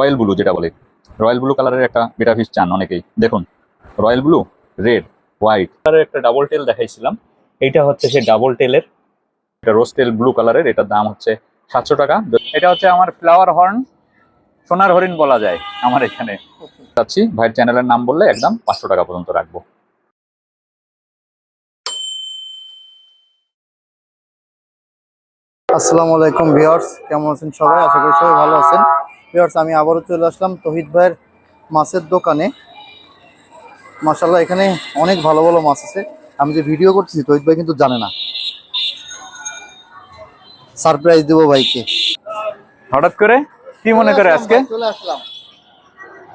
Royal blue যেটা বলে royal blue কালারের একটা বেটা ফিশ চান অনেকেই। দেখুন রয়্যাল ব্লু রেড হোয়াইট। কালারের একটা ডাবল টেল দেখাইছিলাম এইটা হচ্ছে সেই ডাবল টেলের। এটা রোস্টেল ব্লু কালারের এটার দাম হচ্ছে সাতশো টাকা। এটা হচ্ছে আমার ফ্লাওয়ার হর্ন সোনার হরিণ বলা যায় আমার এখানে। চাচ্ছি ভাইয়ের চ্যানেলের নাম বললে একদম পাঁচশো টাকা পর্যন্ত রাখব। আসসালামু আলাইকুম ভিউয়ার্স কেমন আছেন সবাই? আশা করি সবাই ভালো আছেন। ভিউয়ার্স আমি আবারও চলে আসলাম তহিদ ভাইয়ের মাছের দোকানে। মাশাল্লাহ এখানে অনেক ভালো ভালো মাছ আছে। আমি যে ভিডিও করছি তহিদ ভাই কিন্তু জানে না। সারপ্রাইজ দেবো ভাইকে। হঠাৎ করে? কি মনে করে আজকে? চলে আসলাম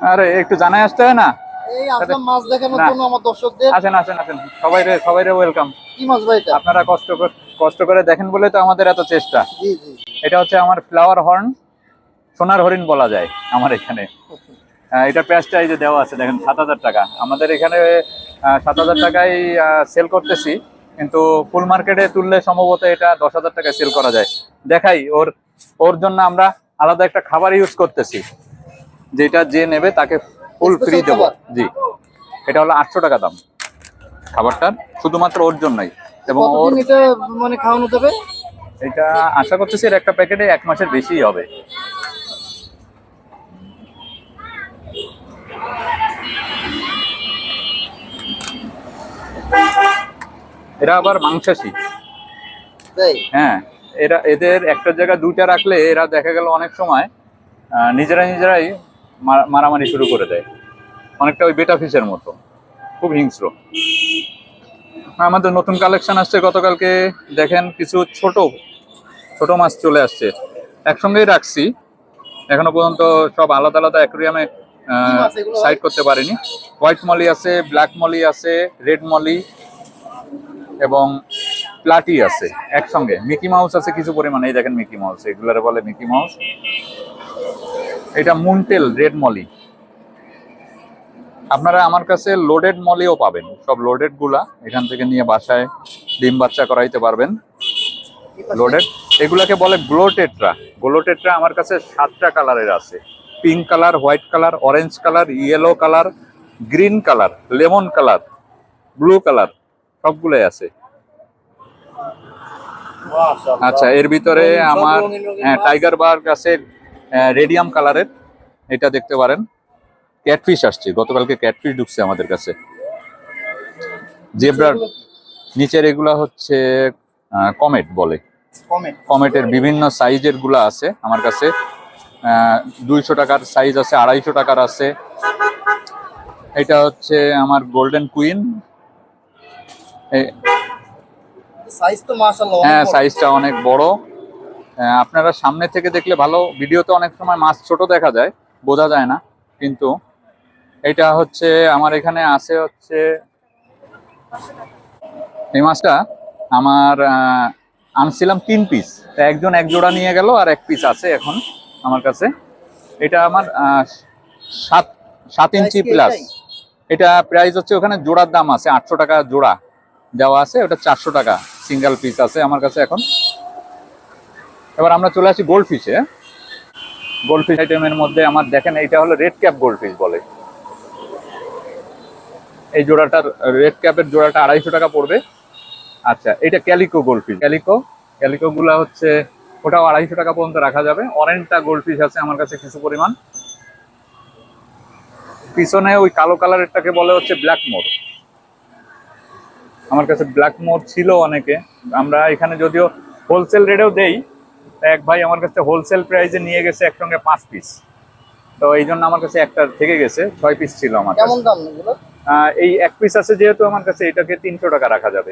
আরে একটু জানাই আসতে হয় না? এই আসলাম মাছ দেখানোর। জন্য আমার দর্শকদের। আসেন আসেন আসেন। সবাই রে সবাই রে ওয়েলকাম কি মাছ ভাই এটা? আপনারা কষ্ট কর- কষ্ট করে দেখেন বলে তো আমাদের এত চেষ্টা। জি জি এটা হচ্ছে আমার ফ্লাওয়ার হর্ন সোনার হরিণ বলা যায় আমার এখানে। এটা প্রাইসটা এই যে দেওয়া আছে দেখেন সাত হাজার টাকা। আমাদের এখানে সাত হাজার টাকায় সেল করতেছি কিন্তু ফুল মার্কেটে তুললে সম্ভবত এটা দশ হাজার টাকায় সেল করা যায়। দেখাই ওর ওর জন্য আমরা আলাদা একটা খাবার ইউজ করতেছি যেটা যে নেবে তাকে ফুল ফ্রি দেবো? জি। এটা হলো আটশো টাকা দাম। খাবারটার শুধুমাত্র ওর জন্যই। এবং ওর মানে খাওয়ানো যাবে? এটা আশা করতেছি এর একটা প্যাকেটে এক মাসের বেশি হবে। এরা আবার মাংসাশী। হ্যাঁ এরা এদের একটা জায়গা দুইটা রাখলে এরা দেখা গেল অনেক সময় নিজেরা নিজেরাই মারা- মারামারি শুরু করে দেয়। অনেকটা ওই বেটা ফিসের মতো। খুব হিংস্র। আমাদের নতুন কালেকশন আসছে গতকালকে দেখেন কিছু ছোট ছোট মাছ চলে আসছে। একসঙ্গেই রাখছি। এখনও পর্যন্ত সব আলাদা আলাদা অ্যাকুরিয়ামে? সাইড করতে পারিনি। হোয়াইট মলি আছে ব্ল্যাক মলি আছে রেড মলি এবং প্লাটি আছে একসঙ্গে। মিকি মাউস আছে কিছু পরিমাণে এই দেখেন মিকি মাউস এগুলারে বলে মিকি মাউস এটা মুনটেল রেড মলি আপনারা আমার কাছে লোডেড মলিও পাবেন। সব লোডেডগুলা এখান থেকে নিয়ে বাসায় ডিম বাচ্চা করাইতে পারবেন। লোডেড এগুলাকে বলে গ্লোটেট্রা গ্লোটেট্রা আমার কাছে সাতটা কালারের আছে। Pink colour white colour orange colour yellow colour green colour lemon colour blue colour সবগুলোই আছে। আচ্ছা এর ভিতরে আমার হ্যাঁ, টাইগার বার্গ আছে রেডিয়াম কালারের এটা দেখতে পারেন। ক্যাটফিশ আসছে গতকালকে ক্যাটফিশ ঢুকছে আমাদের কাছে। জেব্রার নিচের এগুলা হচ্ছে কমেট বলে। কমেটের বিভিন্ন সাইজেরগুলা আছে আমার কাছে। দুইশো টাকার সাইজ আছে আড়াইশো টাকার আছে। এটা হচ্ছে আমার গোল্ডেন কুইন হ্যাঁ। সাইজটা অনেক বড়। আপনারা সামনে থেকে দেখলে ভালো। ভিডিওতে অনেক সময় মাছ ছোট দেখা যায় বোঝা যায় না কিন্তু এটা হচ্ছে আমার এখানে আছে হচ্ছে এই মাছটা আমার আহ, আনছিলাম তিন পিস একজন এক জোড়া নিয়ে গেল আর এক পিস আছে এখন। আমার কাছে। এটা আমার সাত সাত ইঞ্চি প্লাস এটা প্রাইস হচ্ছে ওখানে জোড়ার দাম আছে আটশো টাকা জোড়া দেওয়া আছে ওটা চারশো টাকা। সিঙ্গেল পিস আছে আমার কাছে এখন। এবার আমরা চলে আসি গোল্ড ফিশে গোল্ড ফিশ আইটেমের মধ্যে আমার দেখেন এটা হলো রেড ক্যাপ গোল্ড ফিশ বলে। এই জোড়াটার রেড ক্যাপের জোড়াটা আড়াইশো টাকা পড়বে। আচ্ছা এটা calico gold fish calico calico গুলা হচ্ছে ওটাও আড়াইশো টাকা পর্যন্ত রাখা যাবে। অরেঞ্জটা গোল্ড ফিশ আছে আমার কাছে কিছু পরিমাণ। পিছনে ওই কালো কালারেরটাকে বলে হচ্ছে ব্ল্যাক মোর আমার কাছে ব্ল্যাক মোর ছিল অনেকে। আমরা এখানে যদিও হোলসেল রেটেও দেই এক ভাই আমার কাছে হোলসেল প্রাইসে নিয়ে গেছে একসঙ্গে পাঁচ পিস তো এই জন্য আমার কাছে একটা থেকে গেছে ছয় পিস ছিল আমার এই এক পিস আছে যেহেতু আমার কাছে এটাকে তিনশো টাকা রাখা যাবে।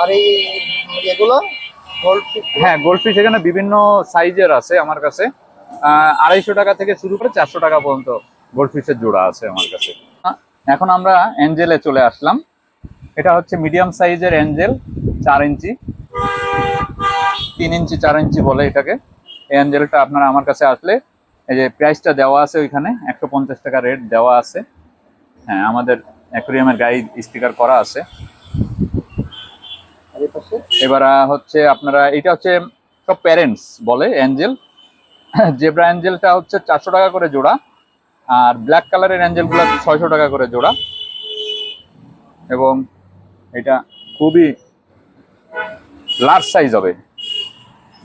আর এগুলো হ্যাঁ গোল্ডফিশ এখানে বিভিন্ন সাইজের আছে আমার কাছে। আড়াইশো টাকা থেকে শুরু করে চারশো টাকা পর্যন্ত গোল্ডফিশের জোড়া আছে আমার কাছে। এখন আমরা অ্যাঞ্জেলে চলে আসলাম। এটা হচ্ছে মিডিয়াম সাইজের অ্যাঞ্জেল চার ইঞ্চি। তিন ইঞ্চি, চার ইঞ্চি বলে এটাকে। এই অ্যাঞ্জেলটা আপনারা আমার কাছে আসলে এই যে প্রাইসটা দেওয়া আছে ওইখানে, একশো পঞ্চাশ টাকা রেট দেওয়া আছে। হ্যাঁ আমাদের অ্যাকুরিয়ামের গাইড স্টিকার করা আছে। এবার হচ্ছে আপনারা এটা হচ্ছে সব প্যারেন্টস বলে অ্যাঞ্জেল জেব্রা অ্যাঞ্জেলটা হচ্ছে চারশো টাকা করে জোড়া, আর ব্ল্যাক কালারের অ্যাঞ্জেলগুলো ছয়শো টাকা করে জোড়া। এবং এটা খুবই লার্জ সাইজ হবে।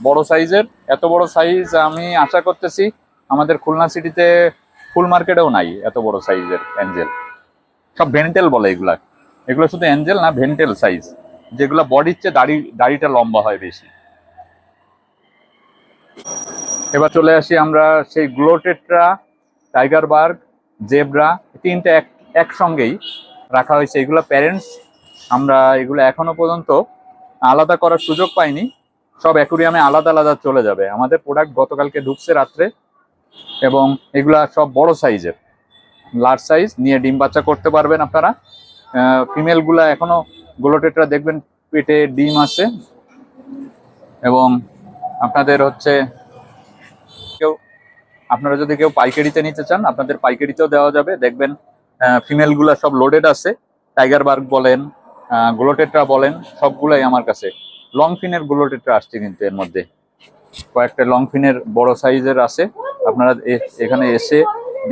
বড় সাইজের এত বড় সাইজ আমি আশা করতেছি আমাদের খুলনা সিটিতে ফুল মার্কেটেও নাই এত বড় সাইজের অ্যাঞ্জেল সব ভেন্টেল বলে এগুলা। এগুলো শুধু অ্যাঞ্জেল না, ভেন্টেল সাইজ যেগুলো বডির চেয়ে দাড়ি, দাড়িটা লম্বা হয় বেশি। এবার চলে আসি আমরা সেই গ্লোটেট্রা টাইগার বার্গ জেব্রা তিনটে এক, একসঙ্গেই রাখা হয়েছে। এগুলো প্যারেন্টস আমরা এগুলো এখনও পর্যন্ত আলাদা করার সুযোগ পাইনি। সব অ্যাকুরিয়ামে আলাদা আলাদা চলে যাবে। আমাদের প্রোডাক্ট গতকালকে ঢুকছে রাত্রে এবং এগুলা সব বড় সাইজের লার্জ সাইজ নিয়ে ডিম বাচ্চা করতে পারবেন আপনারা। ফিমেলগুলা এখনও গোলোটেটরা দেখবেন পেটে ডিম আছে। এবং আপনাদের হচ্ছে কেউ, আপনারা যদি কেউ পাইকারিতে নিতে চান, আপনাদের পাইকারিতেও দেওয়া যাবে। দেখবেন ফিমেলগুলা সব লোডেড আছে। টাইগার বার্গ বলেন গ্লোটেট্রা বলেন, সবগুলাই আমার কাছে। লং ফিনের গ্লোটেট্রা আসছে কিন্তু এর মধ্যে। কয়েকটা লং ফিনের বড় সাইজের আছে। আপনারা এখানে এসে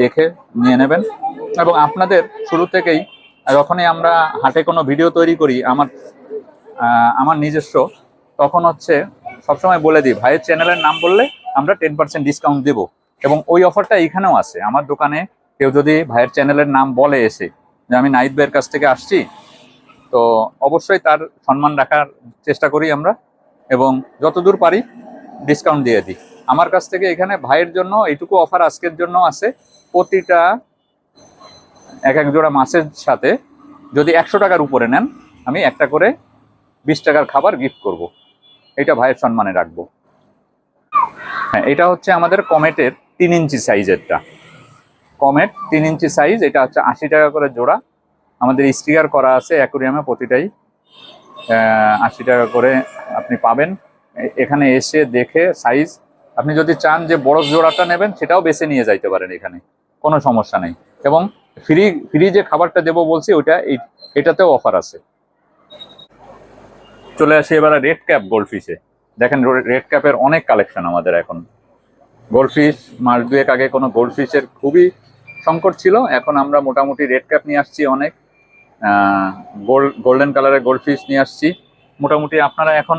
দেখে নিয়ে নেবেন। এবং আপনাদের শুরু থেকেই যখনই আমরা হাটে কোনো ভিডিও তৈরি করি, আমার আমার নিজস্ব, তখন হচ্ছে সবসময় বলে দিই, ভাইয়ের চ্যানেলের নাম বললে আমরা টেন পার্সেন্ট ডিসকাউন্ট দেবো। এবং ওই অফারটা এইখানেও আছে। আমার দোকানে কেউ যদি ভাইয়ের চ্যানেলের নাম বলে এসে যে আমি নাইট ভাইয়ের কাছ থেকে আসছি, তো অবশ্যই তার সম্মান রাখার চেষ্টা করি আমরা এবং যতদূর পারি ডিসকাউন্ট দিয়ে দিই। আমার কাছ থেকে এখানে ভাইয়ের জন্য এইটুকু অফার আজকের জন্য আছে। প্রতিটা এক এক জোড়া মাছের সাথে যদি একশো টাকার উপরে নেন, আমি একটা করে বিশ টাকার খাবার গিফট করব। এটা ভাইয়ের সম্মানে রাখব। হ্যাঁ এটা হচ্ছে আমাদের কমেটের তিন ইঞ্চি সাইজেরটা। কমেট তিন ইঞ্চি সাইজ, এটা হচ্ছে আশি টাকা করে জোড়া। আমাদের স্টিকার করা আছে অ্যাকুরিয়ামে প্রতিটাই। আশি টাকা করে আপনি পাবেন। এখানে এসে দেখে সাইজ। আপনি যদি চান যে বড় জোড়াটা নেবেন, সেটাও বেছে নিয়ে যাইতে পারেন এখানে। কোনো সমস্যা নেই। এবং ফ্রি ফ্রি যে খাবারটা দেবো বলছি, ওইটা এই, এটাতেও অফার আছে। চলে আসি এবার রেড ক্যাপ গোল্ডফিশে দেখেন রেড ক্যাপের অনেক কালেকশন আমাদের এখন। গোল্ডফিশ মাস দুয়েক আগে কোনো গোল্ডফিশের খুবই সংকট ছিল, এখন আমরা মোটামুটি রেড ক্যাপ নিয়ে আসছি অনেক। গোল্ড গোল্ডেন কালারের গোল্ডফিশ নিয়ে আসছি। মোটামুটি আপনারা এখন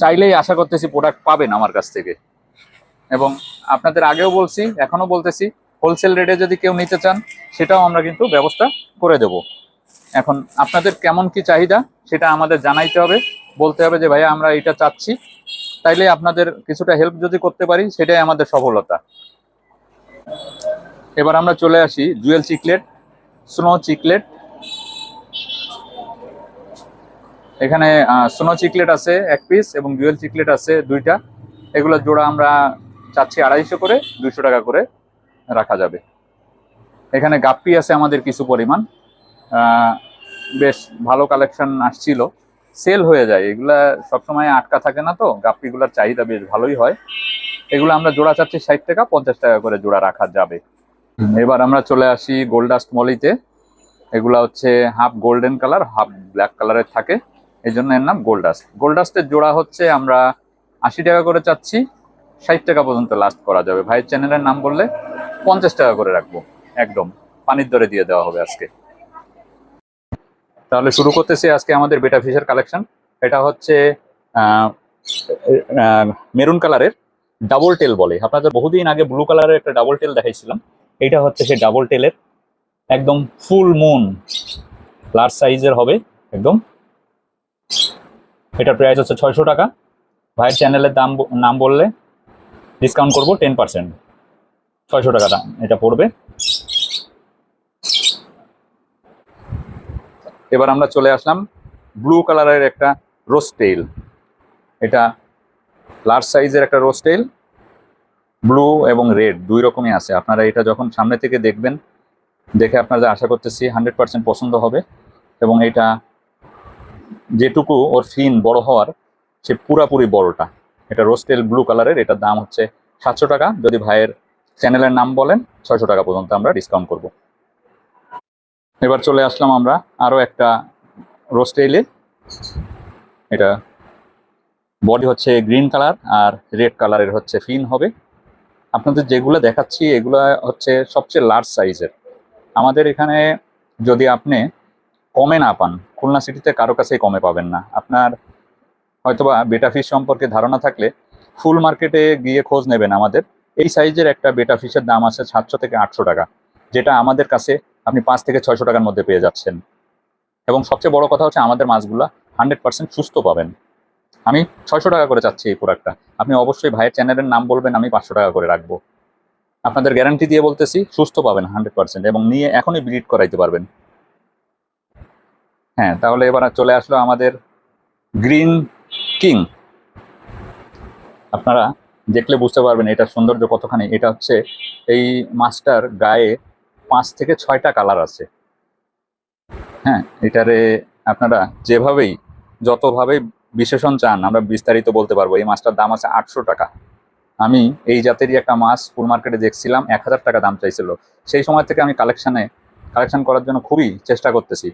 চাইলেই আশা করতেছি প্রোডাক্ট পাবেন আমার কাছ থেকে। এবং আপনাদের আগেও বলছি এখনও বলতেছি হোলসেল রেটে যদি কেউ নিতে চান, সেটাও আমরা কিন্তু ব্যবস্থা করে দেব। এখন আপনাদের কেমন কি চাহিদা, সেটা আমাদের জানাইতে হবে। বলতে হবে যে, ভাইয়া, আমরা এটা চাচ্ছি। তাইলে আপনাদের কিছুটা হেল্প যদি করতে পারি, সেটাই আমাদের সফলতা। এবার আমরা চলে আসি জুয়েল চিকলেট স্নো চিকলেট এখানে স্নো চিকলেট আছে এক পিস এবং জুয়েল চিকলেট আছে দুইটা। এগুলো জোড়া আমরা চাচ্ছি আড়াইশো করে, দুইশো টাকা করে। রাখা যাবে। এখানে গাপ্পি আছে আমাদের কিছু পরিমাণ। আহ, বেশ ভালো কালেকশন আসছিল। সেল হয়ে যায়। এগুলা সবসময় আটকা থাকে না তো? গাপ্পিগুলোর চাহিদা বেশ ভালোই হয়। এগুলো আমরা জোড়া চাচ্ছি ষাট টাকা পঞ্চাশ টাকা করে জোড়া রাখা যাবে। এবার আমরা চলে আসি গোল্ডাস্ট মলিতে এগুলা হচ্ছে half golden colour half black কালারের থাকে। এই জন্য এর নাম গোল্ডাস্ট গোল্ডাস্টের জোড়া হচ্ছে আমরা আশি টাকা করে চাচ্ছি। ষাট টাকা পর্যন্ত লাস্ট করা যাবে। ভাইয়ের চ্যানেলের নাম বললে পঞ্চাশ টাকা করে রাখব, একদম। পানির দরে দিয়ে দেওয়া হবে আজকে। তাহলে শুরু করতেছি আজকে আমাদের বেটা ফিশের কালেকশন এটা হচ্ছে মেরুন কালারের ডাবল টেল বলে। আপনাদের বহুদিন আগে ব্লু কালারের একটা ডাবল টেল দেখাইছিলাম। এটা হচ্ছে সেই ডাবল টেলের একদম ফুল মুন লার্জ সাইজের হবে, একদম। এটার প্রাইস হচ্ছে ছয়শো টাকা। ভাইয়ের চ্যানেলের দাম নাম বললে ডিসকাউন্ট করব টেন পার্সেন্ট ছয়শো টাকা দাম এটা পড়বে। এবার আমরা চলে আসলাম ব্লু কালারের একটা রোস্টেল এটা লার্জ সাইজের একটা রোস্টেল ব্লু এবং রেড দুই রকমই আছে। আপনারা এটা যখন সামনে থেকে দেখবেন, দেখে আপনারা আশা করতেছি হান্ড্রেড পার্সেন্ট পছন্দ হবে এবং এটা যেটুকু ওর ফিন বড় হওয়ার, সে পুরাপুরি বড়টা। এটা রোস্টেল ব্লু কালারের, এটার দাম হচ্ছে সাতশো টাকা। যদি ভাইয়ের চ্যানেলের নাম বলেন, ছয়শো টাকা পর্যন্ত আমরা ডিসকাউন্ট করব। এবার চলে আসলাম আমরা আরও একটা রোস্টেইলে এটা বডি হচ্ছে গ্রিন কালার আর রেড কালারের হচ্ছে ফিন হবে। আপনাদের যেগুলো দেখাচ্ছি, এগুলো হচ্ছে সবচেয়ে লার্জ সাইজের আমাদের এখানে যদি আপনি কমে না পান, খুলনা সিটিতে কারও কাছেই কমে পাবেন না। আপনার হয়তোবা বেটা ফিশ সম্পর্কে ধারণা থাকলে ফুল মার্কেটে গিয়ে খোঁজ নেবেন আমাদের। এই সাইজের একটা বেটা ফিশের দাম আছে সাতশো থেকে আটশো টাকা, যেটা আমাদের কাছে আপনি পাঁচ থেকে ছয়শো টাকার মধ্যে পেয়ে যাচ্ছেন। এবং সবচেয়ে বড় কথা হচ্ছে আমাদের মাছগুলা হান্ড্রেড পার্সেন্ট সুস্থ পাবেন। আমি ছয়শো টাকা করে চাচ্ছি এই প্রোডাক্টটা আপনি অবশ্যই ভাইয়ের চ্যানেলের নাম বলবেন, আমি পাঁচশো টাকা করে রাখব। আপনাদের গ্যারান্টি দিয়ে বলতেছি, সুস্থ পাবেন হান্ড্রেড পার্সেন্ট এবং নিয়ে এখনই ব্রিড করাইতে পারবেন। হ্যাঁ তাহলে এবার চলে আসলো আমাদের গ্রিন কিং আপনারা দেখলে বুঝতে পারবেন এটা সৌন্দর্য কতখানি। এটা হচ্ছে এই মাছটার গায়ে পাঁচ থেকে ছয়টা কালার আছে। হ্যাঁ এটারে আপনারা যেভাবেই যতভাবেই বিশেষণ চান, আমরা বিস্তারিত বলতে পারব। এই মাছটার দাম আছে আটশো টাকা। আমি এই জাতেরই একটা মাছ ফুল মার্কেটে দেখছিলাম, এক হাজার টাকা দাম চাইছিল। সেই সময় থেকে আমি কালেকশানে, কালেকশন করার জন্য খুবই চেষ্টা করতেছি।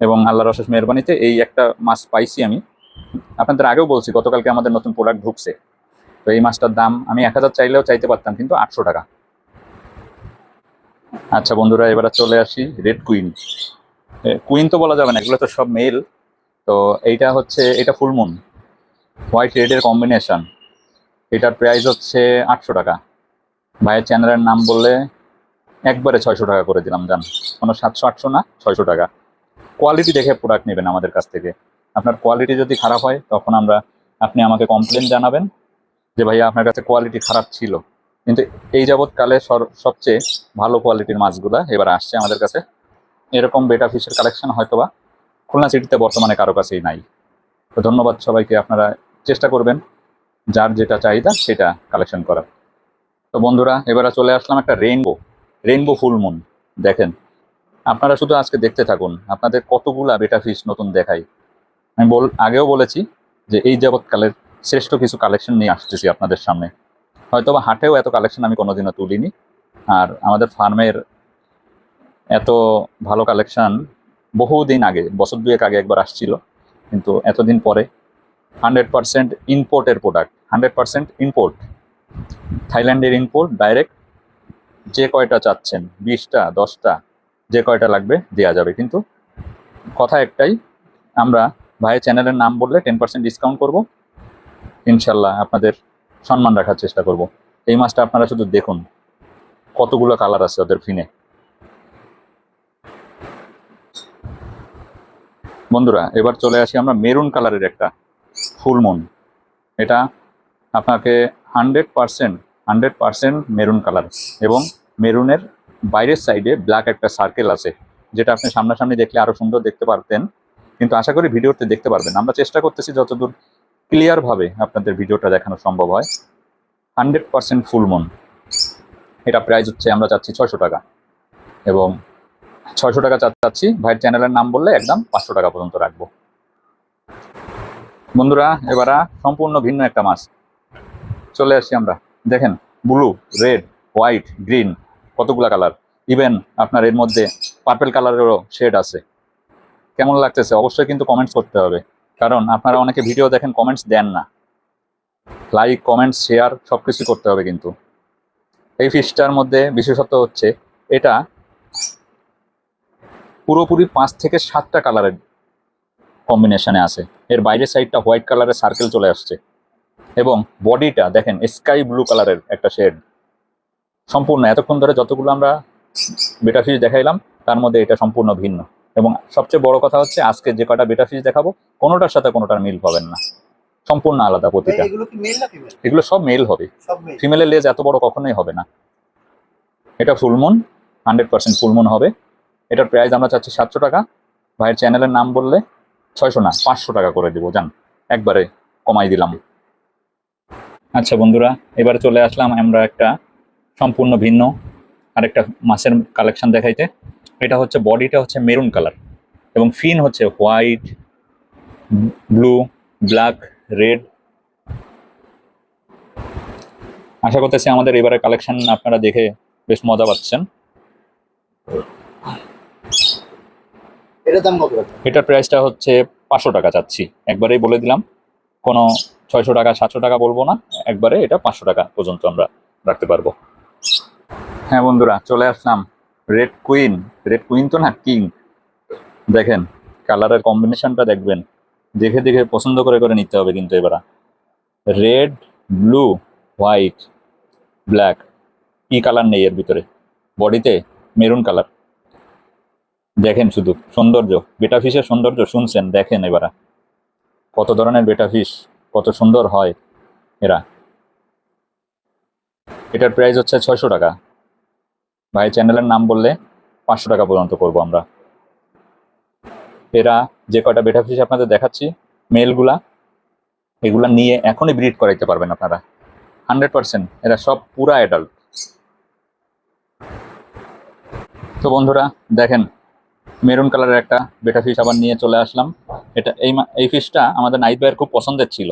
এবং আল্লাহ রসেস মেহরবানিতে এই একটা মাছ পাইছি আমি। আপনাদের আগেও বলছি, গতকালকে আমাদের নতুন প্রোডাক্ট ঢুকছে। তো এই মাছটার দাম আমি এক হাজার চাইলেও চাইতে পারতাম, কিন্তু আটশো টাকা। আচ্ছা বন্ধুরা, এবারে চলে আসি রেড কুইন। কুইন তো বলা যাবে না, এগুলো তো সব মেল। তো এইটা হচ্ছে, এটা ফুলমুন হোয়াইট রেডের কম্বিনেশন। এটার প্রাইস হচ্ছে আটশো টাকা। ভাইয়ের চ্যানেলের নাম বললে একবারে ছয়শো টাকা করে দিলাম, জান। কোনো সাতশো, আটশো না, ছয়শো টাকা। কোয়ালিটি দেখে প্রোডাক্ট নেবেন আমাদের কাছ থেকে। আপনার কোয়ালিটি যদি খারাপ হয়, তখন আমরা, আপনি আমাকে কমপ্লেন জানাবেন। যে ভাইয়া আপনার কাছে কোয়ালিটি খারাপ ছিল। কিন্তু এই যাবৎকালে সবচেয়ে ভালো কোয়ালিটির মাছগুলা এবার আসছে আমাদের কাছে। এরকম বেটা ফিশের কালেকশন হয়তোবা খুলনা সিটিতে বর্তমানে কারও কাছেই নাই। তো ধন্যবাদ সবাইকে, আপনারা চেষ্টা করবেন যার যেটা চাহিদা সেটা কালেকশন করার। তো বন্ধুরা, এবারে চলে আসলাম একটা রেইনবো রেইনবো ফুল মুন দেখেন, আপনারা শুধু আজকে দেখতে থাকুন, আপনাদের কতগুলা বেটা ফিশ নতুন দেখাই। আমি বল আগেও বলেছি যে এই যাবৎকালের শ্রেষ্ঠ কিছু কালেকশন নিয়ে আসতেছি আপনাদের সামনে। হয়তো বা হাটেও এত কালেকশন আমি কোনোদিনও তুলিনি। আর আমাদের ফার্মের এত ভালো কালেকশন বহুদিন আগে, বছর দুয়েক আগে একবার আসছিল। কিন্তু এতদিন পরে হান্ড্রেড পার্সেন্ট ইম্পোর্টের প্রোডাক্ট হান্ড্রেড পার্সেন্ট ইম্পোর্ট থাইল্যান্ডের ইম্পোর্ট ডাইরেক্ট যে কয়টা চাচ্ছেন, বিশটা, দশটা, যে কয়টা লাগবে দেওয়া যাবে। কিন্তু কথা একটাই, আমরা ভাইয়ের চ্যানেলের নাম বললে টেন পার্সেন্ট ডিসকাউন্ট করব। ইনশাল্লাহ আপনাদের সম্মান রাখার চেষ্টা করব। এই মাছটা আপনারা শুধু দেখুন, কতগুলো কালার আছে ওদের ফিনে বন্ধুরা, এবার চলে আসি আমরা মেরুন কালারের একটা ফুলমুন এটা আপনাকে hundred percent hundred percent maroon colour এবং মেরুনের বাইরের সাইডে ব্ল্যাক একটা সার্কেল আছে, যেটা আপনি সামনাসামনি দেখলে আরও সুন্দর দেখতে পারতেন। কিন্তু আশা করি ভিডিওতে দেখতে পারবেন। আমরা চেষ্টা করতেছি যতদূর ক্লিয়ারভাবে আপনাদের ভিডিওটা দেখানো সম্ভব হয়। হান্ড্রেড পার্সেন্ট ফুলমুন এটা প্রাইস হচ্ছে, আমরা চাচ্ছি ছয়শো টাকা। এবং ছয়শো টাকা চাচ্ছি, ভাইয়ের চ্যানেলের নাম বললে একদম পাঁচশো টাকা পর্যন্ত রাখব। বন্ধুরা, এবারা সম্পূর্ণ ভিন্ন একটা মাছ। চলে আসছি আমরা। দেখেন ব্লু রেড হোয়াইট গ্রিন কতগুলা কালার ইভেন আপনার এর মধ্যে পার্পেল কালারেরও শেড আছে। কেমন লাগতেছে? অবশ্যই কিন্তু কমেন্টস করতে হবে। কারণ আপনারা অনেকে ভিডিও দেখেন কমেন্টস দেন না। লাইক কমেন্টস শেয়ার সব কিছু করতে হবে কিন্তু। এই ফিশটার মধ্যে বিশেষত্ব হচ্ছে, এটা পুরোপুরি পাঁচ থেকে সাতটা কালারের কম্বিনেশনে আছে। এর বাইরের সাইডটা হোয়াইট কালারের সার্কেল চলে আসছে। এবং বডিটা দেখেন স্কাই ব্লু কালারের একটা শেড সম্পূর্ণ, এতক্ষণ ধরে যতগুলো আমরা বেটা ফিশ দেখাইলাম, তার মধ্যে এটা সম্পূর্ণ ভিন্ন। এবং সবচেয়ে বড় কথা হচ্ছে আজকে যে কটা বেটা ফিশ দেখাবো কোনোটার সাথে কোনোটার মিল পাবেন না। সম্পূর্ণ আলাদা প্রতিটা। এগুলো সব মেল হবে। ফিমেলের লেজ এত বড় কখনোই হবে না। এটা ফুলমুন হান্ড্রেড পার্সেন্ট ফুলমুন হবে। এটার প্রাইস আমরা চাচ্ছি সাতশো টাকা। ভাইয়ের চ্যানেলের নাম বললে ছয়শো না পাঁচশো টাকা করে দিব যান একবারে কমাই দিলাম। আচ্ছা বন্ধুরা এবারে চলে আসলাম আমরা একটা সম্পূর্ণ ভিন্ন আরেকটা মাছের কালেকশন দেখাইতে। এটা হচ্ছে বডিটা হচ্ছে মেরুন কালার এবং ফিন হচ্ছে হোয়াইট ব্লু ব্ল্যাক রেড। আশা করতেছি আমাদের এবারে কালেকশন আপনারা দেখে বেশ মজা পাচ্ছেন। এটার প্রাইসটা হচ্ছে পাঁচশো টাকা চাচ্ছি। একবারেই বলে দিলাম কোনো ছয়শো টাকা সাতশো টাকা বলব না একবারে এটা পাঁচশো টাকা পর্যন্ত আমরা রাখতে পারব। হ্যাঁ বন্ধুরা চলে আসলাম রেড কুইন রেড কুইন তো না কিং দেখেন কালারের কম্বিনেশনটা দেখবেন। দেখে দেখে পছন্দ করে করে নিতে হবে কিন্তু এবার। রেড ব্লু হোয়াইট ব্ল্যাক কি কালার নেই এর ভিতরে? বডিতে মেরুন কালার দেখেন শুধু, সৌন্দর্য। বেটা ফিশের সৌন্দর্য শুনছেন, দেখেন এবার। কত ধরনের বেটা ফিশ কত সুন্দর হয় এরা। এটার প্রাইস হচ্ছে ছয়শো টাকা। ভাই চ্যানেলের নাম বললে পাঁচশো টাকা পর্যন্ত করব আমরা। এরা যে কয়টা বেটা ফিশ আপনাদের দেখাচ্ছি মেলগুলা এগুলা নিয়ে এখনই ব্রিড করাইতে পারবেন আপনারা। হান্ড্রেড পার্সেন্ট এরা সব পুরা অ্যাডাল্ট তো বন্ধুরা, দেখেন মেরুন কালারের একটা বেটা ফিশ আবার নিয়ে চলে আসলাম। এটা এই এই ফিশটা আমাদের নাইট ভাইয়ের খুব পছন্দের ছিল।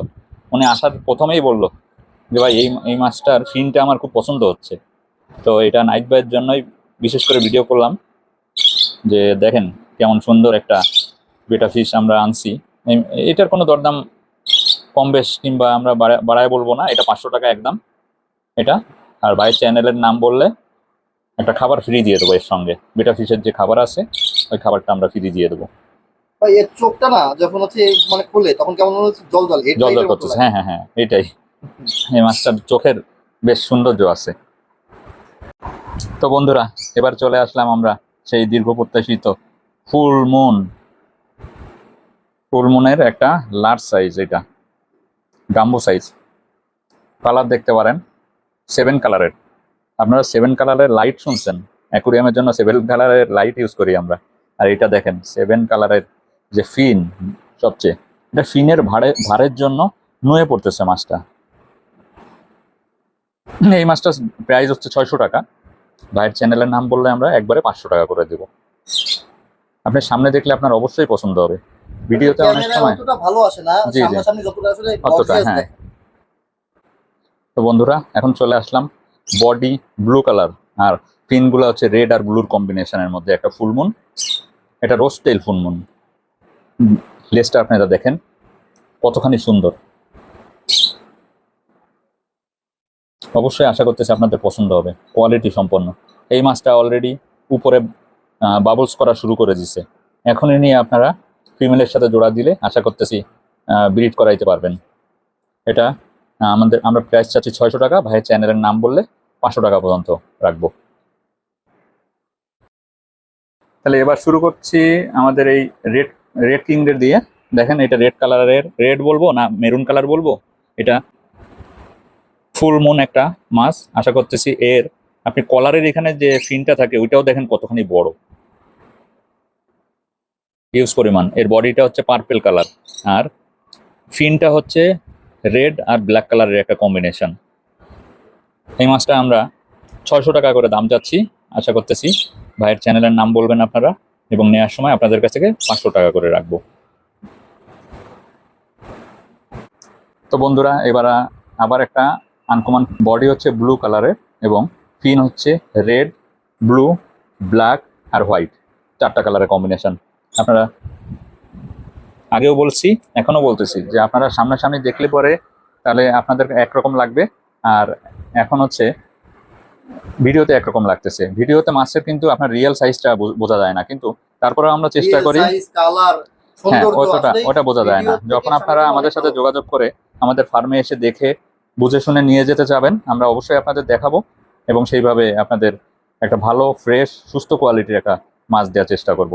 উনি আসার প্রথমেই বলল যে, ভাই, এই এই মাছটার ফিনটা আমার খুব পছন্দ হচ্ছে। তো এটা নাইট ভাইয়ের জন্যই বিশেষ করে ভিডিও করলাম যে দেখেন কেমন সুন্দর একটা বেটা ফিশ আমরা আনছি। এটার কোনো দরদাম কম বেশ কিংবা আমরা বাড়ায় বলব না এটা পাঁচশো টাকা একদম এটা। আর ভাইয়ের চ্যানেলের নাম বললে একটা খাবার ফ্রি দিয়ে দেবো এর সঙ্গে। বেটা ফিশের যে খাবার আছে ওই খাবারটা আমরা ফ্রি দিয়ে দেবো। ভাই এর চোখটা না যখন হচ্ছে মানে খুলে তখন কেমন হচ্ছে জল জল জল জল করতেছে। হ্যাঁ হ্যাঁ হ্যাঁ এটাই। এই মাছটার চোখের বেশ সৌন্দর্য আছে। তো বন্ধুরা, এবার চলে আসলাম আমরা সেই দীর্ঘ প্রত্যাশিত ফুল মুন। ফুল মুনের একটা লার্জ সাইজ এটা, গাম্বো সাইজ কালার দেখতে পারেন সেভেন কালারের আপনারা সেভেন কালারের লাইট শুনছেন? অ্যাকুরিয়ামের জন্য সেভেন কালারের লাইট ইউজ করি আমরা। আর এটা দেখেন সেভেন কালারের যে ফিন সবচেয়ে, এটা ফিনের ভাড়ে ভাড়ের জন্য নুয়ে পড়তেছে মাছটা। এই মাছটা প্রাইস হচ্ছে ছয়শো টাকা। ভাইয়ের চ্যানেলের নাম বললে আমরা একবারে পাঁচশো টাকা করে দেবো। আপনি সামনে দেখলে আপনার অবশ্যই পছন্দ হবে। ভিডিওতে অনেক সময় ভালো আসে না জি, জি। অতটা হ্যাঁ। তো বন্ধুরা এখন চলে আসলাম। বডি ব্লু কালার আর পিনগুলো হচ্ছে রেড আর ব্লুর কম্বিনেশনের মধ্যে একটা ফুলমুন এটা রোস্টেল ফুলমুন লেসটা আপনারা দেখেন কতখানি সুন্দর। অবশ্যই আশা করতেছি আপনাদের পছন্দ হবে কোয়ালিটি সম্পন্ন। এই মাছটা অলরেডি উপরে বাবলস করা শুরু করে দিছে। এখনই নিয়ে আপনারা ফিমেলের সাথে জোড়া দিলে আশা করতেছি ব্রিড করাইতে পারবেন। এটা আমাদের, আমরা প্রাইস চাচ্ছি ছয়শো টাকা, ভাইয়ের চ্যানেলের নাম বললে পাঁচশো টাকা পর্যন্ত রাখব। তাহলে এবার শুরু করছি আমাদের এই রেড রেড কিংডের দিয়ে। দেখেন এটা রেড কালারের রেড বলব না মেরুন কালার বলব? এটা ফুল মুন একটা মাছ। আশা করতেছি এর, আপনি কলারের এখানে যে ফিনটা থাকে, ওইটাও দেখেন কতখানি বড়। ইউজ পরিমাণ। এর বডিটা হচ্ছে পার্পেল কালার আর ফিনটা হচ্ছে রেড আর ব্ল্যাক কালারের একটা কম্বিনেশন এই মাছটা আমরা ছয়শো টাকা করে দাম যাচ্ছি আশা করতেছি ভাইয়ের চ্যানেলের নাম বলবেন আপনারা এবং নেওয়ার সময় আপনাদের কাছ থেকে পাঁচশো টাকা করে রাখব। তো বন্ধুরা, এবার আবার একটা আনকমন বডি হচ্ছে ব্লু কালারের এবং ফিন হচ্ছে রেড ব্লু ব্ল্যাক আর হোয়াইট চারটা কালারের কম্বিনেশন আপনারা আগেও বলছি এখনও বলতেছি যে আপনারা সামনাসামনি দেখলে পরে তাহলে আপনাদের একরকম লাগবে। আর এখন হচ্ছে ভিডিওতে একরকম লাগতেছে। ভিডিওতে মাছের কিন্তু আপনার রিয়েল সাইজটা বোঝা যায় না। কিন্তু তারপরে আমরা চেষ্টা করি হ্যাঁ ওটা ওটা বোঝা যায় না। যখন আপনারা আমাদের সাথে যোগাযোগ করে আমাদের ফার্মে এসে দেখে বুঝে শুনে নিয়ে যেতে যাবেন আমরা অবশ্যই আপনাদের দেখাবো এবং সেইভাবে আপনাদের একটা ভালো ফ্রেশ সুস্থ কোয়ালিটির একটা মাছ দেওয়ার চেষ্টা করব।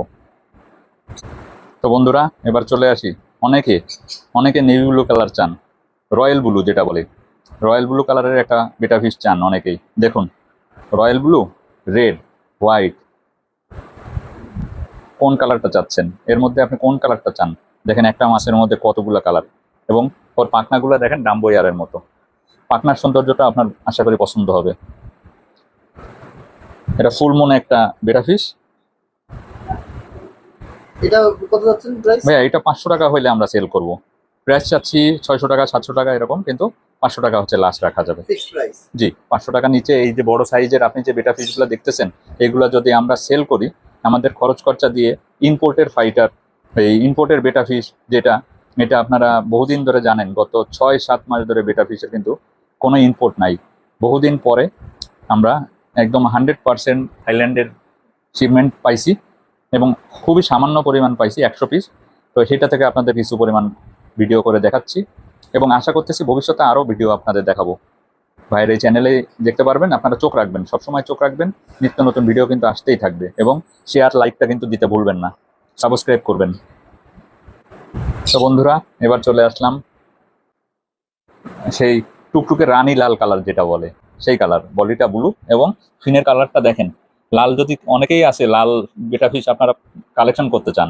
তো বন্ধুরা, এবার চলে আসি। অনেকে অনেকে নেভি ব্লু কালার চান রয়্যাল ব্লু যেটা বলে। রয়্যাল ব্লু কালারের একটা বেটা ফিশ চান অনেকেই। দেখুন রয়্যাল ব্লু রেড হোয়াইট কোন কালারটা চাচ্ছেন? এর মধ্যে আপনি কোন কালারটা চান? দেখেন একটা মাছের মধ্যে কতগুলো কালার এবং ওর পাখনাগুলো দেখেন ডাম্বইয়ারের মতো। পাখনার সৌন্দর্যটা আপনার আশা করি পছন্দ হবে। এটা ফুল মনে একটা বেটা ফিশ এটা কত যাচ্ছেন প্রাইস ভাইয়া এটা পাঁচশো টাকা হইলে আমরা সেল করব। প্রাইস চাচ্ছি ছয়শো টাকা সাতশো টাকা এরকম কিন্তু পাঁচশো টাকা হচ্ছে লাস্ট রাখা যাবে। জি পাঁচশো টাকা নিচে এই যে বড় সাইজের আপনি যে বেটা ফিশগুলো দেখতেছেন এগুলো যদি আমরা সেল করি আমাদের খরচ খরচা দিয়ে ইম্পোর্টের ফাইটার এই ইম্পোর্টের বেটা ফিশ যেটা এটা আপনারা বহুদিন ধরে জানেন গত ছয় সাত মাস ধরে বেটা ফিশের কিন্তু কোনো ইম্পোর্ট নাই। বহুদিন পরে আমরা একদম হান্ড্রেড পার্সেন্ট থাইল্যান্ডের শিপমেন্ট পাইছি এবং খুবই সামান্য পরিমাণ পাইছি, একশো পিস তো সেটা থেকে আপনাদের কিছু পরিমাণ ভিডিও করে দেখাচ্ছি এবং আশা করতেছি ভবিষ্যতে আরও ভিডিও আপনাদের দেখাবো। ভাইয়ের এই চ্যানেলে দেখতে পারবেন, আপনারা চোখ রাখবেন, সবসময় চোখ রাখবেন, নিত্য নতুন ভিডিও কিন্তু আসতেই থাকবে এবং শেয়ার লাইকটা কিন্তু দিতে ভুলবেন না সাবস্ক্রাইব করবেন। তো বন্ধুরা, এবার চলে আসলাম সেই টুকটুকে রানী লাল কালার যেটা বলে, সেই কালার বডিটা ব্লু এবং ফিনের কালারটা দেখেন। লাল যদি অনেকেই আছে লাল বেটা ফিশ আপনারা কালেকশন করতে চান,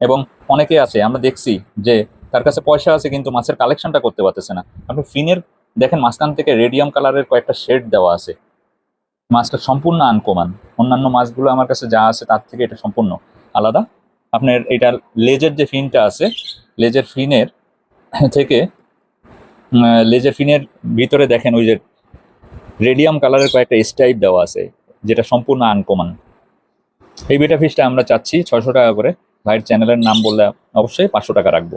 এবং অনেকেই আছে আমরা দেখছি যে তার কাছে পয়সা আছে কিন্তু মাছের কালেকশনটা করতে পারতেছে না। আপনি ফিনের দেখেন মাঝখান থেকে রেডিয়াম কালারের কয়েকটা শেড দেওয়া আছে। মাছটা সম্পূর্ণ আনকমান অন্যান্য মাছগুলো আমার কাছে যা আছে, তার থেকে এটা সম্পূর্ণ আলাদা। আপনার এটার লেজের যে ফিনটা আছে, লেজের ফিনের থেকে উম, লেজের ফিনের ভিতরে দেখেন ওই যে রেডিয়াম কালারের কয়েকটা স্টাইপ দেওয়া আছে যেটা সম্পূর্ণ আনকমান এই বেটা ফিশটা আমরা চাচ্ছি ছয়শো টাকা করে। ভাইয়ের চ্যানেলের নাম বললে অবশ্যই পাঁচশো টাকা রাখব।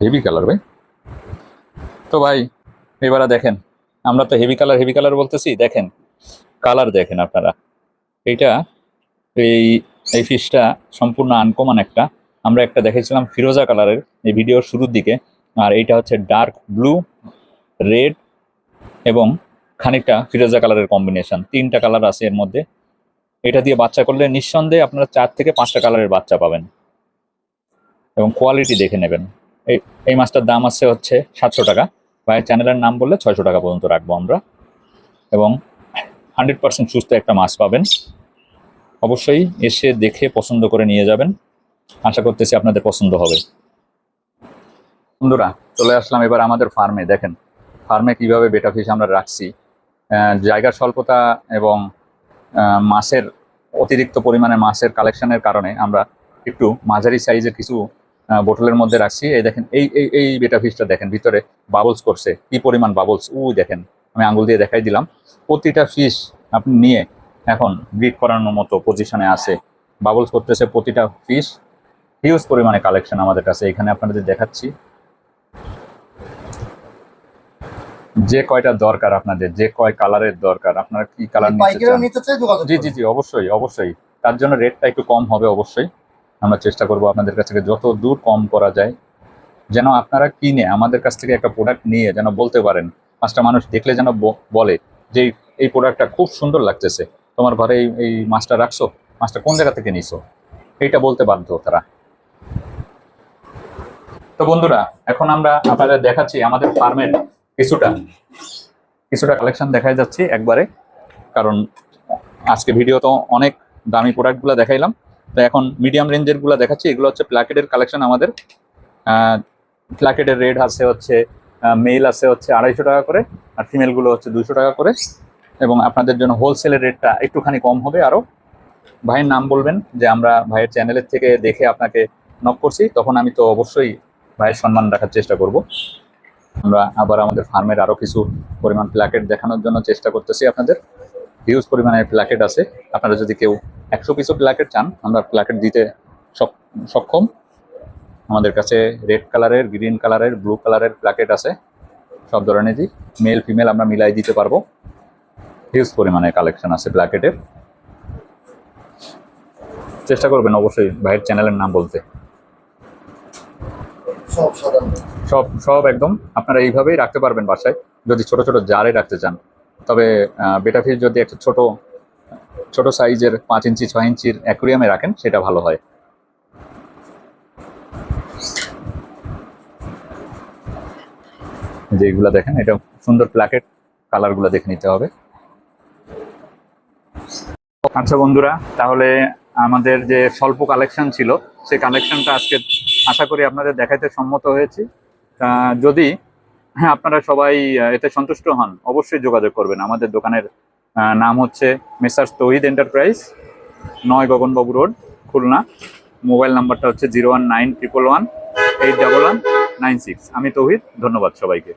হেভি কালার ভাই। তো ভাই এবারে দেখেন আমরা তো হেভি কালার হেভি কালার বলতেছি দেখেন কালার দেখেন আপনারা। এইটা এই এই ফিশটা সম্পূর্ণ আনকমন একটা। আমরা একটা দেখেছিলাম ফিরোজা কালারের এই ভিডিওর শুরুর দিকে, আর এইটা হচ্ছে ডার্ক ব্লু রেড এবং খানিকটা ফিরোজা কালারের কম্বিনেশন তিনটা কালার আছে এর মধ্যে। এটা দিয়ে বাচ্চা করলে নিঃসন্দেহে আপনারা চার থেকে পাঁচটা কালারের বাচ্চা পাবেন। এবং কোয়ালিটি দেখে নেবেন। এই এই মাছটার দাম আছে হচ্ছে সাতশো টাকা। ভাইয়ের চ্যানেলের নাম বললে ছয়শো টাকা পর্যন্ত রাখব আমরা। এবং হান্ড্রেড পার্সেন্ট সুস্থ একটা মাছ পাবেন। অবশ্যই এসে দেখে পছন্দ করে নিয়ে যাবেন। আশা করতেছি আপনাদের পছন্দ হবে। বন্ধুরা, চলে আসলাম এবার আমাদের ফার্মে দেখেন ফার্মে কীভাবে বেটা ফিশ আমরা রাখছি। জায়গার স্বল্পতা এবং মাছের অতিরিক্ত পরিমাণে মাছের কালেকশনের কারণে আমরা একটু মাঝারি সাইজের কিছু বোটলের মধ্যে রাখছি। এই দেখেন, এই এই এই বেটা ফিশটা দেখেন, ভিতরে বাবলস করছে। কি পরিমাণ বাবলস উই দেখেন, আমি আঙুল দিয়ে দেখাই দিলাম। প্রতিটা ফিশ আপনি নিয়ে এখন ব্রিড করানোর মতো পজিশনে আছে। বাবলস করতেছে প্রতিটা ফিশ হিউজ পরিমাণে কালেকশন আমাদের কাছে। এখানে আপনাদের দেখাচ্ছি। যে কয়টা দরকার আপনাদের যে কয় কালারের দরকার আপনারা কি কালার নিতে চান? জি জি জি অবশ্যই অবশ্যই। তার জন্য রেটটা একটু কম হবে অবশ্যই। আমরা চেষ্টা করব আপনাদের কাছ থেকে যত দূর কম করা যায় যেন আপনারা কিনে আমাদের কাছ থেকে একটা প্রোডাক্ট নিয়ে যেন বলতে পারেন। পাঁচটা মানুষ দেখলে যেন বলে যে এই- প্রোডাক্টটা খুব সুন্দর লাগতেছে। তোমার ঘরে এই এই মাছটা রাখছো? মাছটা কোন জায়গা থেকে নিছো? এইটা বলতে বাধ্য তারা। তো বন্ধুরা, এখন আমরা আপনাদের দেখাচ্ছি আমাদের ফার্মের কিছুটা কিছুটা কালেকশন দেখাই যাচ্ছি একবারে, কারণ আজকে ভিডিও তো অনেক দামি প্রোডাক্টগুলো দেখাইলাম। তো এখন মিডিয়াম রেঞ্জেরগুলো দেখাচ্ছি, এগুলো হচ্ছে প্ল্যাকেটের কালেকশন আমাদের। প্ল্যাকেটের রেট আছে হচ্ছে মেল আছে হচ্ছে আড়াইশো টাকা করে, আর ফিমেলগুলো হচ্ছে দুশো টাকা করে। এবং আপনাদের জন্য হোলসেলের রেটটা একটুখানি কম হবে আরও ভাইয়ের নাম বলবেন, যে আমরা ভাইয়ের চ্যানেলের থেকে দেখে আপনাকে নক করছি, তখন আমি তো অবশ্যই ভাইয়ের সম্মান রাখার চেষ্টা করব। আমরা আবার আমাদের ফার্মের আরও কিছু পরিমাণ প্ল্যাকেট দেখানোর জন্য চেষ্টা করতেছি আপনাদের। হিউজ পরিমাণে প্ল্যাকেট আছে। আপনারা যদি কেউ একশো পিসও প্ল্যাকেট চান, আমরা প্ল্যাকেট দিতে সক্ষম। আমাদের কাছে রেড কালারের, গ্রিন কালারের, ব্লু কালারের প্ল্যাকেট আছে। সব ধরনেরই। মেল, ফিমেল আমরা মিলাই দিতে পারব। হিউজ পরিমাণে কালেকশন আছে প্ল্যাকেটের চেষ্টা করবেন অবশ্যই ভাইয়ের চ্যানেলের নাম বলতে। সব সব একদম আপনারা এইভাবেই রাখতে পারবেন বাসায়। যদি ছোট ছোট জারে রাখতে চান। তবে বেটা ফিশ যদি একটা ছোট ছোট সাইজের পাঁচ ইঞ্চি, ছয় ইঞ্চির অ্যাকুরিয়ামে রাখেন, সেটা ভালো হয়। যেগুলা দেখেন, এটা সুন্দর প্ল্যাকেট কালারগুলো দেখে নিতে হবে। আচ্ছা বন্ধুরা, তাহলে আমাদের যে স্বল্প কালেকশন ছিল, সেই কালেকশনটা আজকে আশা করি আপনাদের দেখাইতে সম্মত হয়েছি। যদি আপনারা সবাই এতে সন্তুষ্ট হন, অবশ্যই যোগাযোগ করবেন। আমাদের দোকানের নাম হচ্ছে মেসার্স তহিদ এন্টারপ্রাইজ, নয় গগনবাবু রোড, খুলনা। মোবাইল নাম্বারটা হচ্ছে zero one nine triple one, eight double one nine six. আমি তহিদ, ধন্যবাদ সবাইকে।